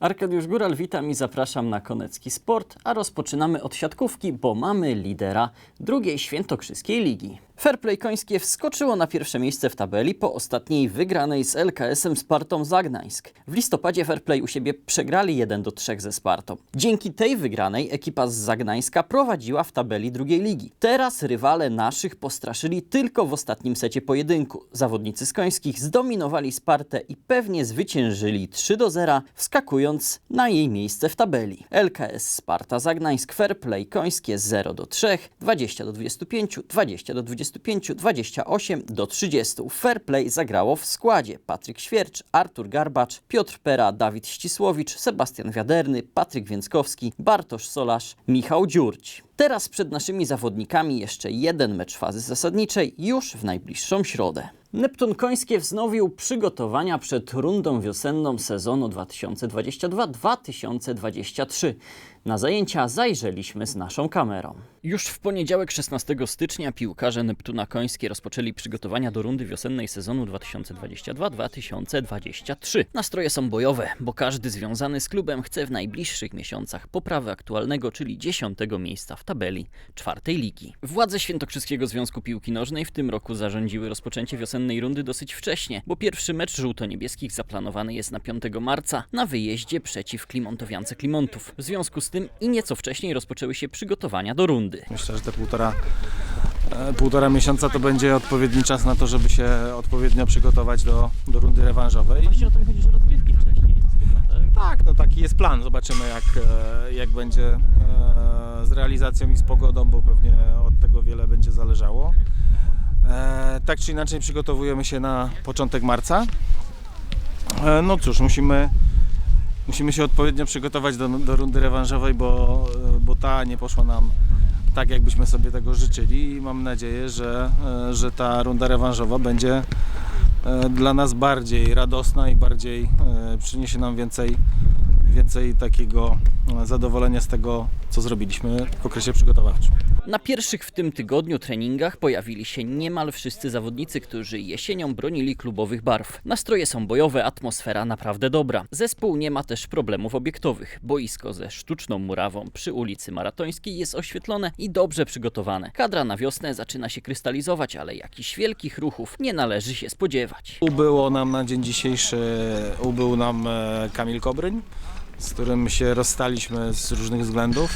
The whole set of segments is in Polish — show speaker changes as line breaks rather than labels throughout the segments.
Arkadiusz Góral, witam i zapraszam na Konecki Sport, a rozpoczynamy od siatkówki, bo mamy lidera drugiej świętokrzyskiej ligi. Fairplay Końskie wskoczyło na pierwsze miejsce w tabeli po ostatniej wygranej z LKS-em Spartą Zagnańsk. W listopadzie Fairplay u siebie przegrali 1 do 3 ze Spartą. Dzięki tej wygranej ekipa z Zagnańska prowadziła w tabeli drugiej ligi. Teraz rywale naszych postraszyli tylko w ostatnim secie pojedynku. Zawodnicy z Końskich zdominowali Spartę i pewnie zwyciężyli 3 do 0, wskakując na jej miejsce w tabeli. LKS Sparta Zagnańsk Fairplay Końskie 0 do 3, 20 do 25, 20 do 25, 28 do 30. Fairplay zagrało w składzie Patryk Świercz, Artur Garbacz, Piotr Pera, Dawid Ścisłowicz, Sebastian Wiaderny, Patryk Więckowski, Bartosz Solarz, Michał Dziurć. Teraz przed naszymi zawodnikami jeszcze jeden mecz fazy zasadniczej już w najbliższą środę. Neptun Końskie wznowił przygotowania przed rundą wiosenną sezonu 2022-2023. Na zajęcia zajrzeliśmy z naszą kamerą. Już w poniedziałek 16 stycznia piłkarze Neptuna Końskie rozpoczęli przygotowania do rundy wiosennej sezonu 2022-2023. Nastroje są bojowe, bo każdy związany z klubem chce w najbliższych miesiącach poprawy aktualnego, czyli 10 miejsca w tabeli czwartej ligi. Władze Świętokrzyskiego Związku Piłki Nożnej w tym roku zarządziły rozpoczęcie wiosennej rundy dosyć wcześnie, bo pierwszy mecz żółto-niebieskich zaplanowany jest na 5 marca na wyjeździe przeciw Klimontowiance Klimontów. W związku z tym i nieco wcześniej rozpoczęły się przygotowania do rundy.
Myślę, że te półtora, e, półtora miesiąca to będzie odpowiedni czas na to, żeby się odpowiednio przygotować do, do rundy rewanżowej.
Właśnie o to mi chodzi, że rozgrywki wcześniej.
Tak, no taki jest plan. Zobaczymy jak, e, jak będzie e, z realizacją i z pogodą, bo pewnie od tego wiele będzie zależało. Tak czy inaczej przygotowujemy się na początek marca. No cóż, musimy, musimy się odpowiednio przygotować do, do rundy rewanżowej, bo, e, bo ta nie poszła nam tak, jakbyśmy sobie tego życzyli i mam nadzieję, że, e, że ta runda rewanżowa będzie e, dla nas bardziej radosna i bardziej przyniesie nam więcej, więcej takiego e, zadowolenia z tego, co zrobiliśmy w okresie przygotowawczym.
Na pierwszych w tym tygodniu treningach pojawili się niemal wszyscy zawodnicy, którzy jesienią bronili klubowych barw. Nastroje są bojowe, atmosfera naprawdę dobra. Zespół nie ma też problemów obiektowych. Boisko ze sztuczną murawą przy ulicy Maratońskiej jest oświetlone i dobrze przygotowane. Kadra na wiosnę zaczyna się krystalizować, ale jakichś wielkich ruchów nie należy się spodziewać.
Ubyło nam na dzień dzisiejszy, ubył nam e, Kamil Kobryń, z którym się rozstaliśmy z różnych względów.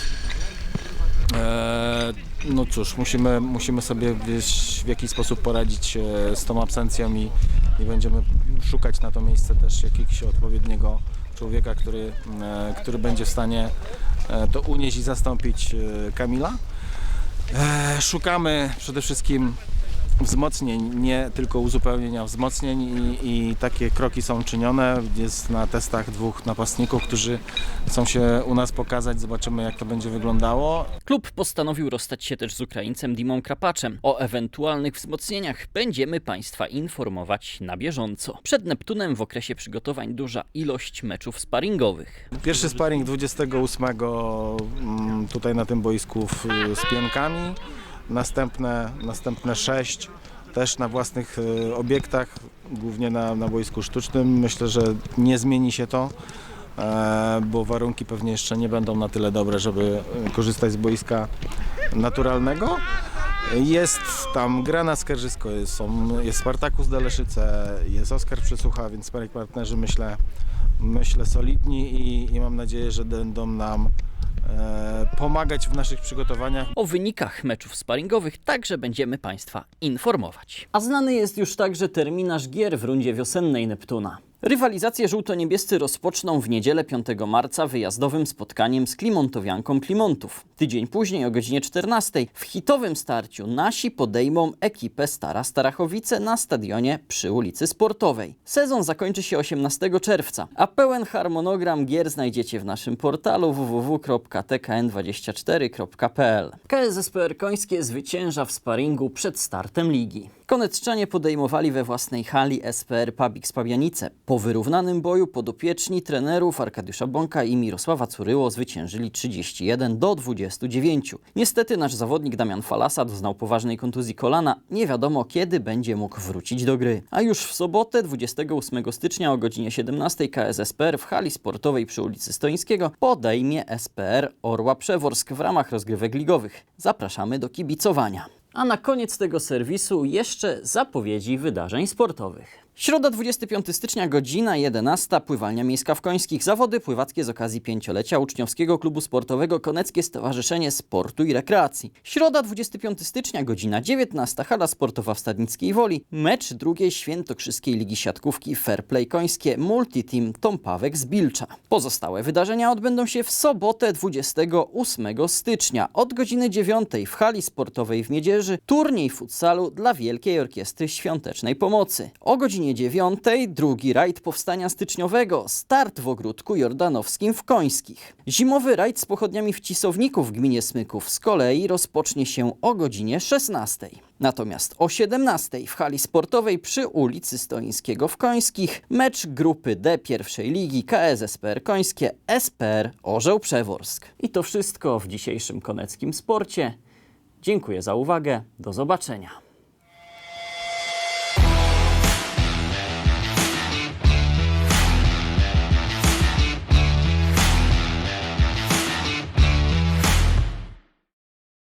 E, No cóż, musimy, musimy sobie w jakiś sposób poradzić e, z tą absencją i, i będziemy szukać na to miejsce też jakiegoś odpowiedniego człowieka, który, e, który będzie w stanie to unieść i zastąpić Kamila. Szukamy przede wszystkim wzmocnień, nie tylko uzupełnienia wzmocnień i, i takie kroki są czynione. Jest na testach dwóch napastników, którzy chcą się u nas pokazać. Zobaczymy jak to będzie wyglądało.
Klub postanowił rozstać się też z Ukraińcem Dimą Krapaczem. O ewentualnych wzmocnieniach będziemy Państwa informować na bieżąco. Przed Neptunem w okresie przygotowań duża ilość meczów sparingowych.
Pierwszy sparring 28 mm, tutaj na tym boisku w, z pionkami. Następne, następne sześć też na własnych e, obiektach, głównie na, na boisku sztucznym. Myślę, że nie zmieni się to, e, bo warunki pewnie jeszcze nie będą na tyle dobre, żeby e, korzystać z boiska naturalnego. Jest tam Grana Skarżysko, jest, są, jest Spartakus Daleszyce, jest Oskar Przysłucha, więc partnerzy myślę, myślę solidni i, i mam nadzieję, że będą nam pomagać w naszych przygotowaniach.
O wynikach meczów sparingowych także będziemy Państwa informować. A znany jest już także terminarz gier w rundzie wiosennej Neptuna. Rywalizację żółto-niebiescy rozpoczną w niedzielę 5 marca wyjazdowym spotkaniem z Klimontowianką Klimontów. Tydzień później o godzinie 14 w hitowym starciu nasi podejmą ekipę Stara Starachowice na stadionie przy ulicy Sportowej. Sezon zakończy się 18 czerwca, a pełen harmonogram gier znajdziecie w naszym portalu www.tkn24.pl. KSSPR Końskie zwycięża w sparingu przed startem ligi. Konecczanie podejmowali we własnej hali SPR Pabik Spabianice. Po wyrównanym boju podopieczni trenerów Arkadiusza Bąka i Mirosława Curyło zwyciężyli 31 do 29. Niestety nasz zawodnik Damian Falasa doznał poważnej kontuzji kolana. Nie wiadomo kiedy będzie mógł wrócić do gry. A już w sobotę 28 stycznia o godzinie 17 KSSPR w hali sportowej przy ulicy Stoińskiego podejmie SPR Orła Przeworsk w ramach rozgrywek ligowych. Zapraszamy do kibicowania. A na koniec tego serwisu jeszcze zapowiedzi wydarzeń sportowych. Środa 25 stycznia, godzina 11, pływalnia miejska w Końskich. Zawody pływackie z okazji pięciolecia Uczniowskiego Klubu Sportowego Koneckie Stowarzyszenie Sportu i Rekreacji. Środa 25 stycznia, godzina 19, hala sportowa w Stadnickiej Woli. Mecz drugiej świętokrzyskiej Ligi Siatkówki Fair Play Końskie Multiteam Tompawek z Bilcza. Pozostałe wydarzenia odbędą się w sobotę 28 stycznia od godziny 9 w hali sportowej w Miedzierzy turniej futsalu dla Wielkiej Orkiestry Świątecznej Pomocy. O godzinie 9 drugi rajd powstania styczniowego, start w ogródku jordanowskim w Końskich. Zimowy rajd z pochodniami w Cisowniku w gminie Smyków z kolei rozpocznie się o godzinie 16. Natomiast o 17 w hali sportowej przy ulicy Stoińskiego w Końskich mecz grupy D pierwszej ligi KSSPR Końskie SPR Orzeł Przeworsk. I to wszystko w dzisiejszym koneckim sporcie. Dziękuję za uwagę. Do zobaczenia.